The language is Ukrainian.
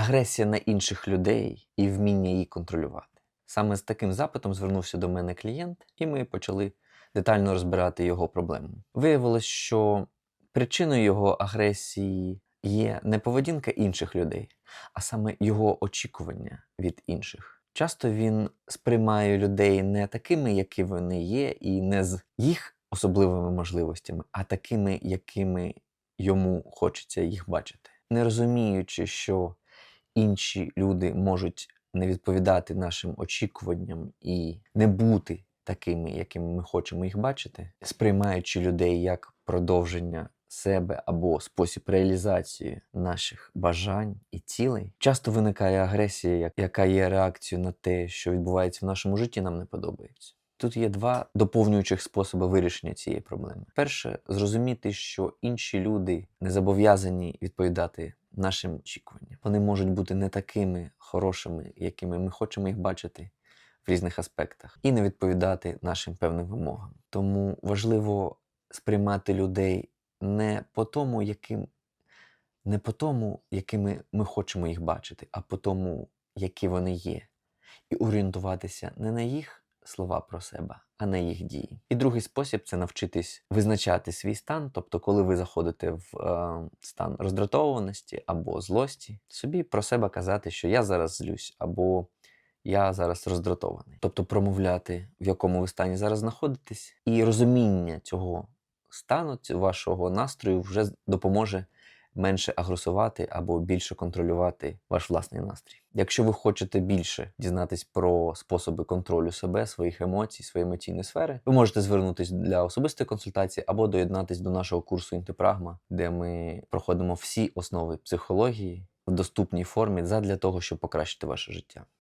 агресія на інших людей і вміння її контролювати. Саме з таким запитом звернувся до мене клієнт, і ми почали детально розбирати його проблему. Виявилось, що причиною його агресії є не поведінка інших людей, а саме його очікування від інших. Часто він сприймає людей не такими, які вони є, і не з їх особливими можливостями, а такими, якими йому хочеться їх бачити, не розуміючи, що інші люди можуть не відповідати нашим очікуванням і не бути такими, якими ми хочемо їх бачити, сприймаючи людей як продовження себе або спосіб реалізації наших бажань і цілей, часто виникає агресія, яка є реакцією на те, що відбувається в нашому житті, нам не подобається. Тут є два доповнюючих способи вирішення цієї проблеми. Перше, зрозуміти, що інші люди не зобов'язані відповідати нашим очікуванням. Вони можуть бути не такими хорошими, якими ми хочемо їх бачити в різних аспектах, і не відповідати нашим певним вимогам. Тому важливо сприймати людей не по тому, яким не по тому, якими ми хочемо їх бачити, а по тому, які вони є, і орієнтуватися не на їх слова про себе, а на їх дії. І другий спосіб це навчитись визначати свій стан. Тобто, коли ви заходите в е, стан роздратованості або злості, собі про себе казати, що я зараз злюсь, або я зараз роздратований. Тобто промовляти, в якому ви стані зараз знаходитесь, і розуміння цього стану, цього вашого настрою вже допоможе менше агресувати або більше контролювати ваш власний настрій. Якщо ви хочете більше дізнатись про способи контролю себе, своїх емоцій, своєї емоційної сфери, ви можете звернутися для особистої консультації або доєднатись до нашого курсу Інтипрагма, де ми проходимо всі основи психології в доступній формі задля того, щоб покращити ваше життя.